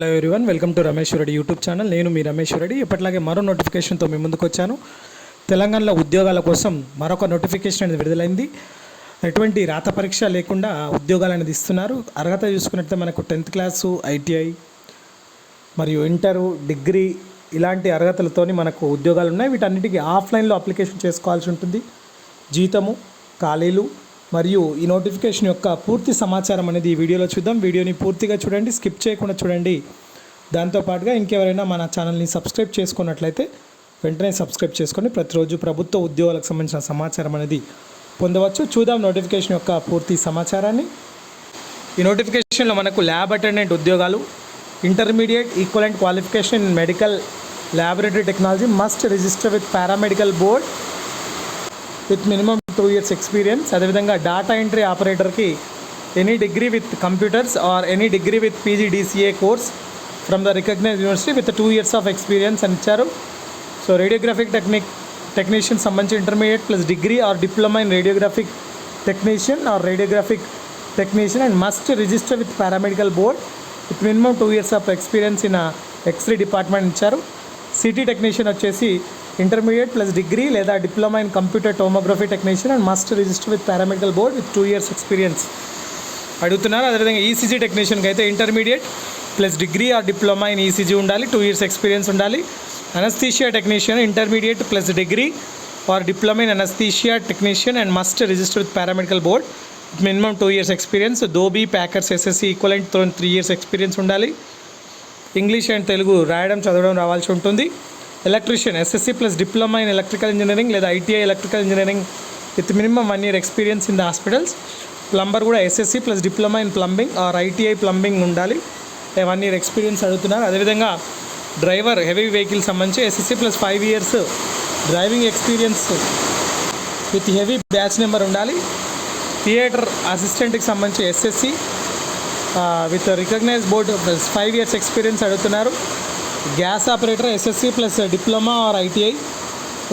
Hello everyone welcome to Rameshwarareddy YouTube channel నేను మీ రమేశ్వరరెడ్డి ఇప్పటిలాగే మరో నోటిఫికేషన్తో మీ ముందుకు వచ్చాను. తెలంగాణలో ఉద్యోగాల కోసం మరొక నోటిఫికేషన్ అనేది విడుదలైంది. ఎటువంటి రాత పరీక్ష లేకుండా ఉద్యోగాలు అనేది ఇస్తున్నారు. అర్హత చూసుకున్నట్లయితే మనకు టెన్త్ క్లాసు ఐటీఐ మరియు ఇంటరు డిగ్రీ ఇలాంటి అర్హతలతోని మనకు ఉద్యోగాలు ఉన్నాయి. వీటన్నిటికీ ఆఫ్లైన్లో అప్లికేషన్ చేసుకోవాల్సి ఉంటుంది. జీతము ఖాళీలు మరియు ఈ నోటిఫికేషన్ యొక్క పూర్తి సమాచారం అనేది ఈ వీడియోలో చూద్దాం. వీడియోని పూర్తిగా చూడండి స్కిప్ చేయకుండా చూడండి. దాంతోపాటుగా ఇంకెవరైనా మన ఛానల్ని సబ్స్క్రైబ్ చేసుకున్నట్లయితే వెంటనే సబ్స్క్రైబ్ చేసుకొని ప్రతిరోజు ప్రభుత్వ ఉద్యోగాలకు సంబంధించిన సమాచారం అనేది పొందవచ్చు. చూద్దాం నోటిఫికేషన్ యొక్క పూర్తి సమాచారాన్ని. ఈ నోటిఫికేషన్లో మనకు ల్యాబ్ అటెండెంట్ ఉద్యోగాలు intermediate equivalent qualification in medical laboratory technology must register with paramedical board with minimum two years experience అదేవిధంగా data entry ఆపరేటర్కి any degree with computers or any degree with PGDCA course from the recognise university with two years of experience అని ఇచ్చారు. So radiographic technique technician సంబంధించి intermediate plus degree or diploma in radiographic technician or radiographic technician and must register with paramedical board with minimum two years of experience in X ray department ఇచ్చారు. CT technician వచ్చేసి intermediate plus degree లేదా diploma in computer tomography technician and must register with paramedical board with two years experience అడుగుతున్నారు. అదేవిధంగా ECG టెక్నీషియన్కి అయితే intermediate plus degree or diploma in ECG ఉండాలి. Two years experience ఉండాలి. Anaesthesia technician intermediate plus degree or diploma in anaesthesia technician and must register with paramedical board minimum two years experience dhobi packers SSC equivalent three years experience ఉండాలి. English and Telugu రాయడం చదవడం రావాల్సి ఉంటుంది. Electrician SSC plus diploma in electrical engineering లేదా ITI electrical engineering with minimum one year experience in the hospitals plumber కూడా SSC plus diploma in plumbing or ITI plumbing ఉండాలి. One year experience అడుగుతున్నారు. అదేవిధంగా driver heavy vehicle సంబంధించి SSC plus five years driving experience with heavy batch number ఉండాలి. Theatre అసిస్టెంట్కి సంబంధించి SSC with recognise board plus five years experience అడుగుతున్నారు. Gas operator SSC plus diploma or ITI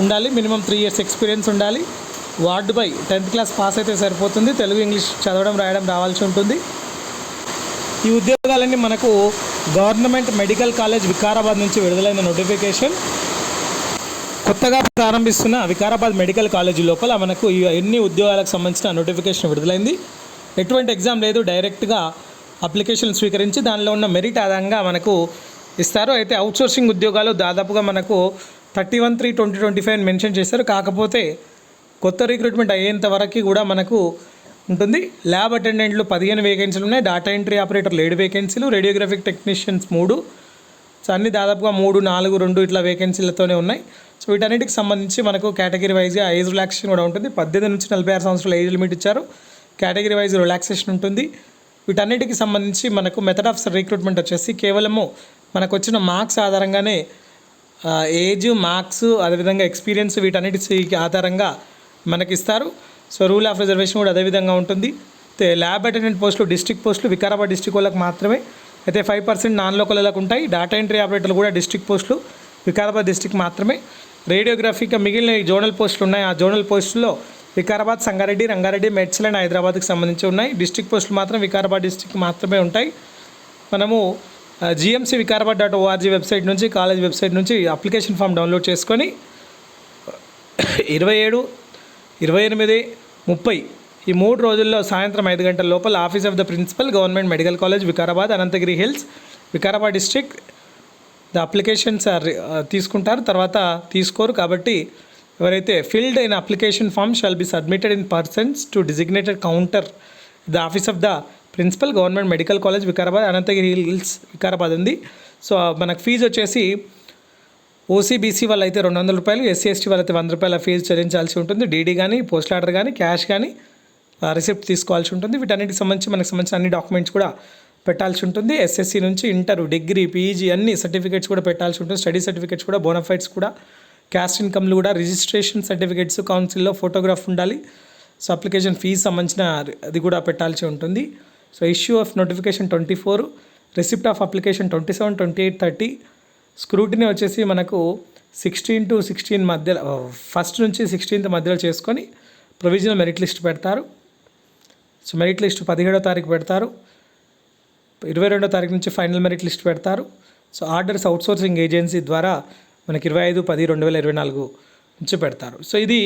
ఉండాలి. Minimum three years experience ఉండాలి. Ward boy tenth class pass అయితే సరిపోతుంది. Telugu English చదవడం రాయడం రావాల్సి ఉంటుంది. ఈ ఉద్యోగాలన్నీ మనకు గవర్నమెంట్ మెడికల్ కాలేజ్ వికారాబాద్ నుంచి విడుదలైన నోటిఫికేషన్. కొత్తగా ప్రారంభిస్తున్న వికారాబాద్ మెడికల్ కాలేజీ లోపల మనకు ఈ ఎన్ని ఉద్యోగాలకు సంబంధించిన నోటిఫికేషన్ విడుదలైంది. ఎటువంటి ఎగ్జామ్ లేదు. డైరెక్ట్గా అప్లికేషన్ స్వీకరించి దానిలో ఉన్న మెరిట్ ఆధారంగా మనకు ఇస్తారు? అయితే అవుట్సోర్సింగ్ ఉద్యోగాలు దాదాపుగా మనకు thirty one three twenty twenty five mention చేస్తారు కాకపోతే కొత్త రిక్రూట్మెంట్ అయ్యేంత వరకు కూడా మనకు ఉంటుంది. ల్యాబ్ అటెండెంట్లు పదిహేను వేకెన్సీలు ఉన్నాయి. డాటా ఎంట్రీ ఆపరేటర్లు ఏడు వేకెన్సీలు రేడియోగ్రాఫిక్ టెక్నీషియన్స్ మూడు. సో అన్ని దాదాపుగా మూడు నాలుగు రెండు ఇట్లా వేకెన్సీలతోనే ఉన్నాయి. సో వీటన్నిటికి సంబంధించి మనకు కేటగిరీ వైజ్గా ఏజ్ రిలాక్సేషన్ కూడా ఉంటుంది. పద్దెనిమిది నుంచి నలభై ఆరు సంవత్సరాల ఏజ్ లిమిట్ ఇచ్చారు. కేటగిరీ వైజ్ రిలాక్సేషన్ ఉంటుంది. వీటన్నిటికి సంబంధించి మనకు మెథడ్ ఆఫ్ రిక్రూట్మెంట్ వచ్చేసి కేవలము మనకు వచ్చిన మార్క్స్ ఆధారంగానే ఏజ్ మార్క్స్ అదేవిధంగా ఎక్స్పీరియన్స్ వీటన్నిటి ఆధారంగా మనకి ఇస్తారు సో రూల్ ఆఫ్ రిజర్వేషన్ కూడా అదేవిధంగా ఉంటుంది. అయితే ల్యాబ్ అటెండెంట్ పోస్టులు డిస్ట్రిక్ట్ పోస్టులు వికారాబాద్ డిస్టిక్ వాళ్ళకి మాత్రమే. అయితే ఫైవ్ పర్సెంట్ నాన్ లోకల్ ఉంటాయి. డాటా ఎంట్రీ ఆపరేటర్లు కూడా డిస్ట్రిక్ట్ పోస్టులు వికారాబాద్ డిస్టిక్ మాత్రమే. రేడియోగ్రఫీగా మిగిలిన జోనల్ పోస్టులు ఉన్నాయి. ఆ జోనల్ పోస్టుల్లో వికారాబాద్ సంగారెడ్డి రంగారెడ్డి మెడ్చల్ అండ్ హైదరాబాద్కి సంబంధించి ఉన్నాయి. డిస్టిక్ పోస్టులు మాత్రం వికారాబాద్ డిస్టిక్ మాత్రమే ఉంటాయి. మనము GMC Vikarabad dot ORG website నుంచి కాలేజ్ వెబ్సైట్ నుంచి అప్లికేషన్ ఫామ్ డౌన్లోడ్ చేసుకొని ఇరవై ఏడు ఇరవై ఎనిమిది ముప్పై ఈ మూడు రోజుల్లో సాయంత్రం ఐదు గంటల లోపల office of the principal government medical college Vikarabad Ananthagiri hills Vikarabad district. The applications are తీసుకుంటారు తర్వాత తీసుకోరు కాబట్టి ఎవరైతే filled in application form shall be submitted in persons to designated counter the office of the principal government medical college Vikarabad Ananthagiri hills Vikarabad ఉంది. So మనకు fee వచ్చేసి OCBC వాళ్ళు అయితే రెండు వందల రూపాయలు ఎస్సీ ఎస్టీ వాళ్ళైతే వంద రూపాయల ఫీజు చెల్లించాల్సి ఉంటుంది. డీడీ కానీ పోస్ట్ ఆర్డర్ కానీ క్యాష్ కానీ రిసిప్ట్ తీసుకోవాల్సి ఉంటుంది. వీటన్నిటికి సంబంధించి మనకు సంబంధించిన అన్ని డాక్యుమెంట్స్ కూడా పెట్టాల్సి ఉంటుంది. ఎస్ఎస్సి నుంచి ఇంటర్ డిగ్రీ పీజీ అన్ని సర్టిఫికేట్స్ కూడా పెట్టాల్సి ఉంటుంది. స్టడీ సర్టిఫికేట్స్ కూడా బోనఫైడ్స్ కూడా క్యాస్ట్ ఇన్కమ్లు కూడా రిజిస్ట్రేషన్ సర్టిఫికేట్స్ కౌన్సిల్లో ఫోటోగ్రాఫ్ ఉండాలి. సో అప్లికేషన్ ఫీజు సంబంధించిన అది కూడా పెట్టాల్సి ఉంటుంది. So issue of notification twenty four receipt of application twenty seven twenty eight thirty scrutiny వచ్చేసి మనకు సిక్స్టీన్ టు సిక్స్టీన్ మధ్యలో ఫస్ట్ నుంచి సిక్స్టీన్త్ మధ్యలో చేసుకొని ప్రొవిజనల్ మెరిట్ లిస్ట్ పెడతారు. సో మెరిట్ లిస్ట్ పదిహేడో తారీఖు పెడతారు. ఇరవై రెండో తారీఖు నుంచి ఫైనల్ మెరిట్ లిస్ట్ పెడతారు. సో ఆర్డర్స్ అవుట్సోర్సింగ్ ఏజెన్సీ ద్వారా మనకి ఇరవై ఐదు పది రెండు వేల ఇరవై నాలుగు నుంచి పెడతారు. సో ఇది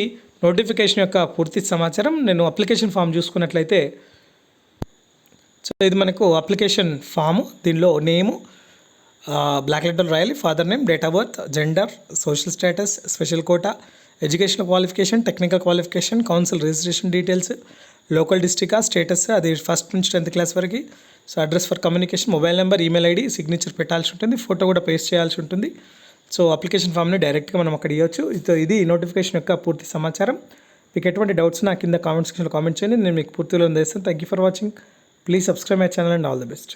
నోటిఫికేషన్ యొక్క పూర్తి సమాచారం. నేను అప్లికేషన్ ఫామ్ చూసుకున్నట్లయితే సో ఇది మనకు అప్లికేషన్ ఫాము దీనిలో నేము బ్లాక్ లెటర్ రాయాలి father name date of birth gender social status special quota educational qualification technical qualification council registration details local డిస్టికా status అది ఫస్ట్ నుంచి టెన్త్ క్లాస్ వరకు. So address for communication mobile number email ID signature పెట్టాల్సి ఉంటుంది photo కూడా paste చేయాల్సి ఉంటుంది. So application ఫామ్ని డైరెక్ట్గా మనం అక్కడ ఇవ్వచ్చు. ఇది ఇది నోటిఫికేషన్ యొక్క పూర్తి సమాచారం. మీకు ఎటువంటి డౌట్స్ నా కింద కామెంట్ సెక్షన్లో కామెంట్ చేయండి. నేను మీకు పూర్తిలో అందిస్తాను thank you for watching Please subscribe my channel and all the best.